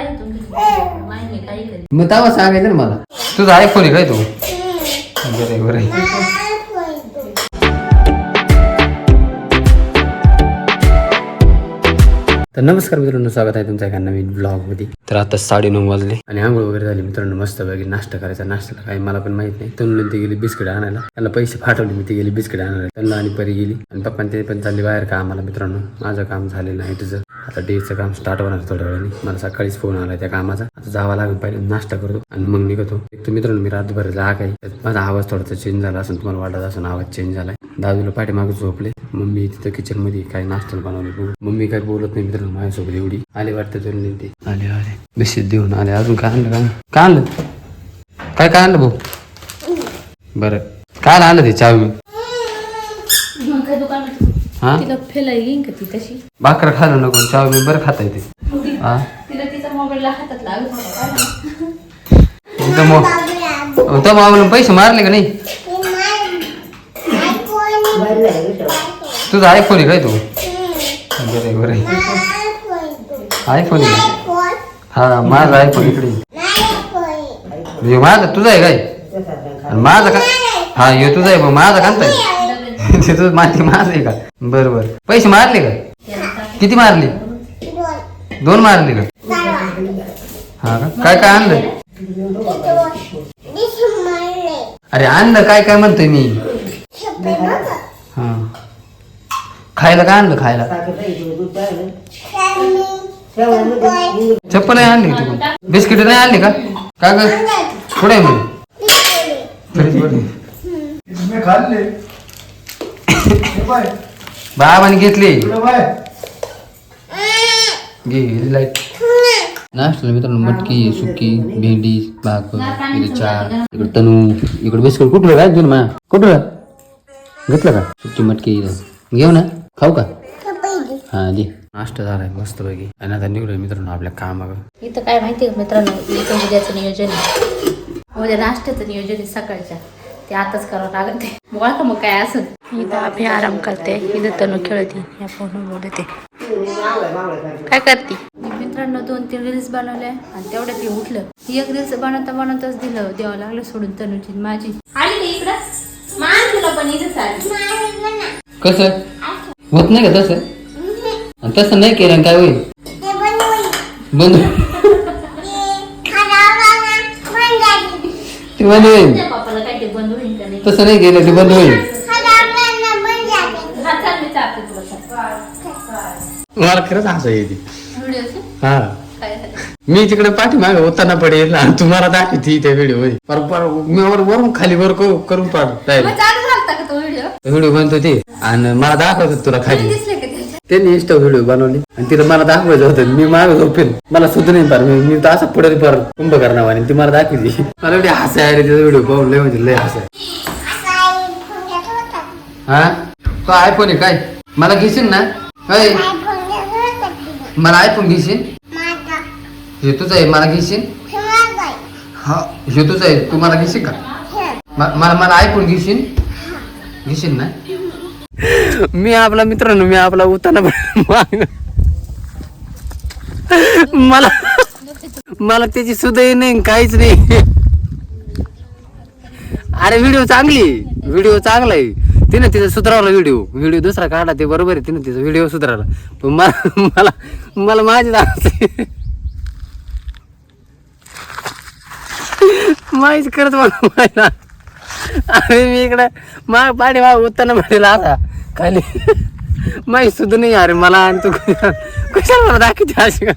आहे तुमची माहिती नाही काही कधी मग तेव्हा सांगायचं ना मला. तुझा आयफोन आहे काय तू? बरं आहे, बरं. आहे. तर नमस्कार मित्रांनो स्वागत आहे तुमच्या एका नवीन ब्लॉगमध्ये तर आता साडे नऊ वाजले. आणि आंघोळ वगैरे झाली. मित्रांनो मस्त पैकी नाश्ता करायचा. नाश्त्याला काही मला पण माहीत नाही. तनुला ती गेली बिस्किट आणायला. त्याला पैसे फाटवले मी ती गेली बिस्किट आणायला. त्यांना आणि परी गेली. आणि पप्पा ते पण चालले बाहेर कामाला मित्रांनो. माझं काम झालेलं आहे तुझं. आता डेचं काम स्टार्ट होणार थोड्या वेळाने. मला सकाळीच फोन आला त्या कामाचा. आता जावा लागेल पहिले नाश्ता करतो आणि मग निघतो. एक तर मित्रांनो मी रातभर जा काही त्यात माझा आवाज थोडासा चेंज झाला असं तुम्हाला वाटत असं आवाज चेंज झालाय. दादूला पाठीमागे झोपले. मम्मी तिथं किचनमध्ये काय नाश्ता बनवले बघू. मम्मी काय बोलत नाही मित्रांनो माझ्यासोबत एवढी. आले वाटतं तुला नाही ते आले आले. बिस्किट देऊन आले. अजून काय आणलं काय काय आणलं? काय काय आणलं भाऊ? बरं. काय आणलं ते चावी? हा? तिला फेला येईन का ती तशी? भाकर खायला नको चावी बरं खाता येते हा? तिला तिचा मोबाईलला हातात लागत तो पैसे मारले का नाही? तुझा आयफोन आहे काय तू? बरं बरं. आयफोन आहे हा माझा आयफोन इकडे माझा तुझा आहे काय? माझा का हा हे तुझा आहे माझा कांता आहे ते तुझं माझी माझं आहे का? बरं बरं. पैसे मारले का? किती मारले? दोन मारले का? हा का? काय काय आणलं? अरे आणलं काय काय म्हणतोय मी? हा. खायला काय आणलं खायला? चप्पल नाही आणली तू बिस्किट नाही आणली का? का ग? कुठे आहे म्हणे फ्रीजमध्ये. बाबाने घेतली. घे लाइट नाश्ता मित्रांनो मटकी सुकी भेंडी भाकर इकडे चहा इकडे तनू इकडे बिस्किट. कुठलं काय घेऊन मा कुठलं? घेतलं का? सुकी मटकी घेऊ ना. खाऊ का? हा दे नाश्ता झालाय मस्त पैकी आणि आता निघलोय मित्रांनो आपल्या कामाकडे इथं काय माहिती मित्रांनो? इथं उद्याचं नियोजन आहे. उद्या नाश्त्याचं नियोजन आहे सकाळच्या. ते आताच करावं लागत बोला का मग काय असं इथं अभि आराम करते. इथं तनु खेळते. या फोन बोलते. काय करते? मित्रांनो दोन तीन रील्स बनवल्या आणि तेवढ्यात ते उठलं. एक रील्स बनवता बनवताच दिलं. द्यावं लागलं सोडून तनुची माझी. आली का इकडं? मान तुला पण इथंच आली कसं? होत नाही का तसं? तसं नाही केलं काय होईल? बंद ते बंद होईल. ते बंद होईल का नाही? तसं नाही केलं ते बंद होईल. हा चाल मी चालते तुला. चाल. मला खरंच हसा येते. व्हिडिओ हा. काय झालं? मी तिकडे पाठीमागे होताना पडेल आणि तुम्हाला दाखवते त्या व्हिडिओ पर पर मी वर वरून खाली वर करू- करून पाडताय मग चालू झालता का तो व्हिडिओ व्हिडिओ बनतो ते. आणि मला दाखवत होतं तुला खाली. दिसले का त्यांनी इंस्टा व्हिडिओ बनवली. आणि तिला मला दाखवायचं होतं मी मागे झोपेल मला सुद्धा नाही पार मी तर असं पुढे पार कुंभ करणार आणि ती मला दाखवली. मला एवढी हसाय आली तिचा व्हिडिओ पाहून लय म्हणजे लय हसाय. हा? तो आयफोन आहे काय? मला घेशील ना? होय मला आयफोन घेशील? हे तुझं आहे मला घेशील? हा हे तुझं आहे. तू मला घेशील का? मला मला आयफोन घेशील? घेशील ना? मी आपला मित्रांनो मी आपला उताना मला मला त्याची सुद्धा नाही काहीच नाही. अरे व्हिडिओ चांगली व्हिडिओ चांगला आहे. तिने तिचा सुधारवला व्हिडिओ व्हिडिओ दुसरा काढला ते बरोबर आहे. तिने तिचा व्हिडिओ सुधारला पण मला मला मला माझी माहीत माहीच करत मला माहिती अरे मी इकडं माग पाणी माग उत्ताना पडेल असा. खाली माहीत सुद्धा नाही अरे मला आणि तू कशाला मला दाखवते अशी? का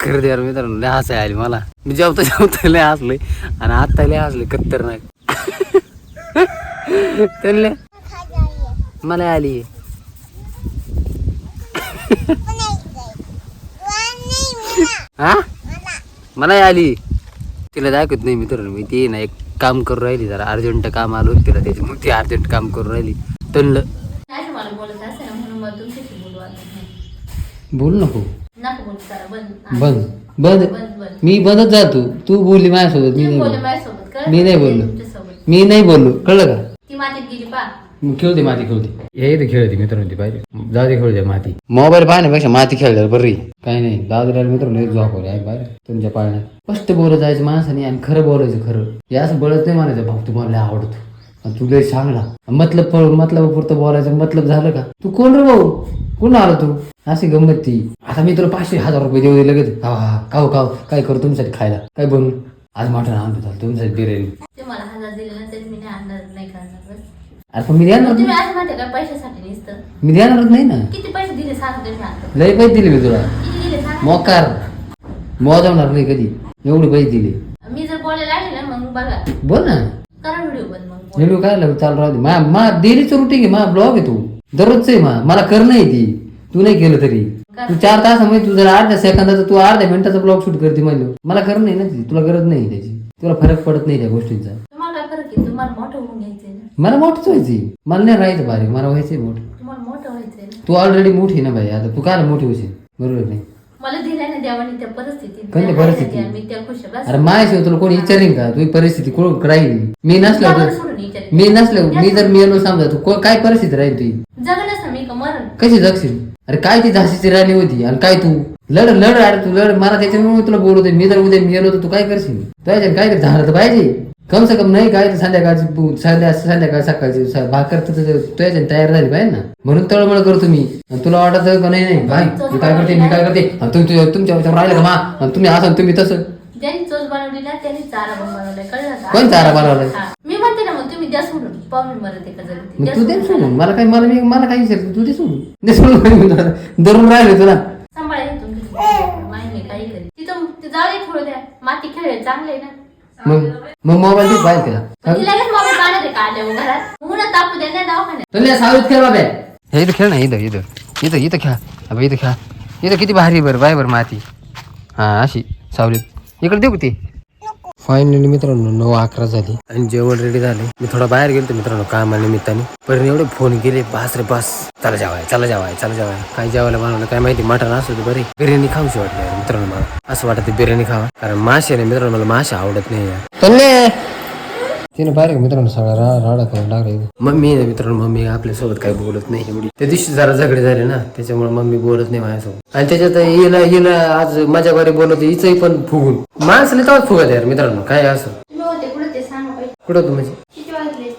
खरं यार मित्रांनो लय हसाय आली मला. मी जेवता जेवता लय हसलोय आणि आता लय हसले कत्तर नाही त्यांना मला आली. हा? मला आली. तिला दाखवत नाही मित्रांनो मी ती ना एक काम करून राहिली जरा अर्जंट काम आलो तिला त्याची मग ती अर्जंट काम करून राहिली. तणलं बोलू आता. बोल नको. नको बोलू जरा बंद. बंद. मी बंदच जातो. तू बोलली माझ्यासोबत मी तुम्ही नाही बोलले माझ्यासोबत मी नाही? बोललो. मी नाही बोललो. कळलं का? ती मातीत गेली पा खेळू दे माती खेळू दे हे इथे खेळते मित्रांनो ती पाहिजे जाऊ दे खेळू दे माती मोबाईल पाहण्यापेक्षा माती खेळल्यावर बरी काही नाही दादू राहिला मित्रांनो झोपवले आहे बाहेर तुमच्या पाळण्यात स्पष्ट बोलत जायचं माणसाने आणि खरं बोलायचं खरं असं बळत नाही म्हणायचं भाऊ तू मला आवडतो आणि तू लय चांगला मतलब मतलब पुरतं बोलायचं मतलब झालं का तू कोण रे भाऊ कोण आला तू अशी गंमत ती आता मी तुला पाचशे हजार रुपये देऊ लगेच हा हा काव काव काय करू तुमच्यासाठी खायला काय बनवू आज मटण आणतो तुमच्यासाठी बिर्याणी अरे पण मी देणार तुम्ही असं म्हणते का पैशासाठी नुसतं? मी देणारच नाही ना. किती पैसे दिले सांगा तुम्ही आता? लय पैसे दिले मी तुला. किती दिले सांगा मोकार. मोजवणार नाही कधी. एवढे पैसे दिले. मी जर बोलायला लागले ना मग बघा. बोल ना. करा व्हिडिओ बंद मग. व्हिडिओ काय लागू चालू राहू दे. मा मा डेलीचं रुटीन आहे मा ब्लॉग आहे तू. दररोजच आहे मा. मला करणं आहे ती. तू नाही केलं तरी. तू चार तास म्हणजे तू जर अर्ध्या सेकंदाचा तू अर्ध्या मिनिटाचा ब्लॉग शूट करते म्हणजे मला करणं आहे ना ती. तुला गरज नाही त्याची. तुला फरक पडत नाही त्या गोष्टींचा तुम्हाला काय फरक आहे तुम्हाला मोठं होऊन घ्यायचंय ना मला मोठंच व्हायची मला नाही राहायचं बारीक मला व्हायचंय मोठं तुम्हाला मोठं व्हायचंय ना तू ऑलरेडी मोठी आहे ना भाई आता तू काय मोठी होशील बरोबर नाही मला दिल्या ना देवाने त्या परिस्थितीत कोणत्या त्या परिस्थितीत? हाताने मी त्या खुश आहे. बस. अरे माझ्याशिवाय तुला कोणी विचारेन का तुझी परिस्थिती कोण राहील मी नसलं देवाला तर सोडून विचार. मी नसलं मी जर मेलो समजा तू को- काय परिस्थिती राहील तुझी जगलंच ना मी का मरण। कशी जगशील अरे काय ती झाशीची राणी होती? आणि काय तू? लढ लढ अरे तू लढ मला त्याच्यामुळे तुला बोलवते मी जर उद्या मेलो तर तू काय करशील? तुझ्या काय झालं तर पाहिजे. कम से कम नाही काय संध्याकाळची संध्या संध्याकाळ सकाळची भाकर तुझ्या तयार झाली पाहिजे ना. म्हणून तळमळ करतो मी आणि तुला वाटत का नाही नाही भाई मी काय करते मी काय करते? तुमच्या तुमच्या राहिलं का मा? तुम्ही असं तुम्ही तसं. ज्यांनी चोच बनवली ना त्यांनी चारा बनवलाय. कळलं कोण चारा बनवलाय? मी म्हणते ना मग तुम्ही द्या सोडून. पाहून मरत एका तू दे सोडून. मला काय मला मी मला काय विचारतो? तू दे सोडून. दे सोडून धरून राहिले तुला. सांभाळा हे तुमची माहिती काही करी तिथं जाऊ दे थोडं द्या. माती खेळ चांगले ना. मग मग मोबाईल देत पाहिजे तिला. पण ती लगेच मोबाईल पाहणार आहे का आल्या घरात. ऊन तापू द्या ना दवाखान्यात. तुला सावलीत खेळ बाबे. हे इथं खेळ ना इथं इथं. इथं इथं खेळा. अबे इथं खेळा. इथं किती भारी बरं बाय बरं माती. हा अशी सावलीत. इकडे देऊ का ती? फायनली मित्रांनो नऊ अकरा झाली आणि जेवण रेडी झाले. मी थोडा बाहेर गेलो मित्रांनो कामानिमित्ताने. पण एवढे फोन केले बास रे बास. चला जेवाय चला जेवाय चला जेवाय. काय जेवायला बनवलं काय माहिती मटण असू दे बरे. बिर्याणी खाऊशी वाटली मित्रांनो मला. असं वाटतं बिर्याणी खावा. कारण मासे नाही मित्रांनो मला मासे आवडत नाही तिने पाहिलं का मित्रांनो सगळा रा राडा करून टाकला. मम्मी आहे मित्रांनो मम्मी आपल्यासोबत काही बोलत नाही एवढी. त्या दिवशी जरा झगडे झाले ना त्याच्यामुळे मम्मी बोलत नाही माझ्यासोबत. आणि त्याच्यात हिला हिला आज माझ्या घरी बोलत हिचंही पण फुगून. माणसाला तेव्हाच फुगत यार मित्रांनो काय असं? होते कुठे ते सांगा पाहिजे कुठं तू म्हणजे? किती वाजले?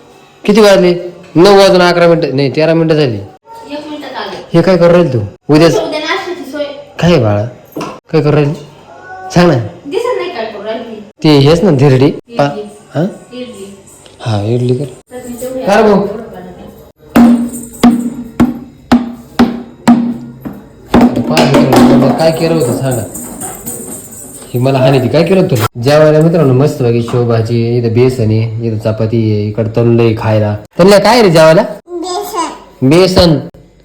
किती वाजले नऊ वाजून अकरा मिनिटं नाही तेरा मिनिटं झाली. हे काय करू राहील तू? उद्या उद्या नाश्त्याची सोय. काय बाळा? काय करू राहील? सांग ना. दिसत नाही काय करू राहिली. ते हेच ना धिरडी. हा हा इडली कर. भाऊ. काय केलं होतं सांगा. ही मला हानी ती. काय केलं होतं जेवायला मित्रांनो मस्त पैकी शेव भाजी आहे, इथं बेसन आहे इथं चपाती आहे इकडं तनलं आहे खायला. तनलं काय रे जेवायला? बेसन.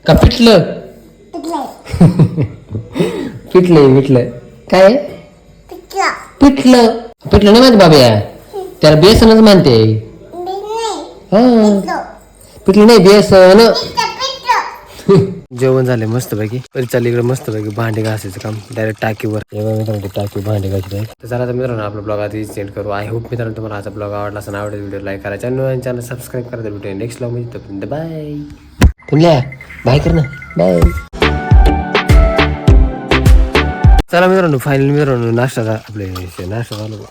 का पिठलं? पिठलं पिठलं काय? पिठलं. पिठलं. नाही माहिती बाबा त्याला बेसनच म्हणते हा. पिठलं नाही बेसन जेवण झाले मस्त पैकी पहिले चालली इकडे मस्त पैकी भांडे घासायचं काम. डायरेक्ट टाकीवर. तेव्हा मित्रांनो टाकी भांडे घासले तर चला तर मित्रांनो आपला ब्लॉग आधी सेंड करू. आय होप मित्रांनो तुम्हाला आजचा ब्लॉग आवडला असं आवडेल व्हिडिओ लाईक करा. चॅनल चॅनल सबस्क्राईब करा. भेटू नेक्स्ट ब्लॉगमध्ये. तोपर्यंत बाय पुण्या बाय कर ना. बाय चला मित्रांनो फायनल मित्रांनो नाश्ता झा- आपले नाश्ता झालो.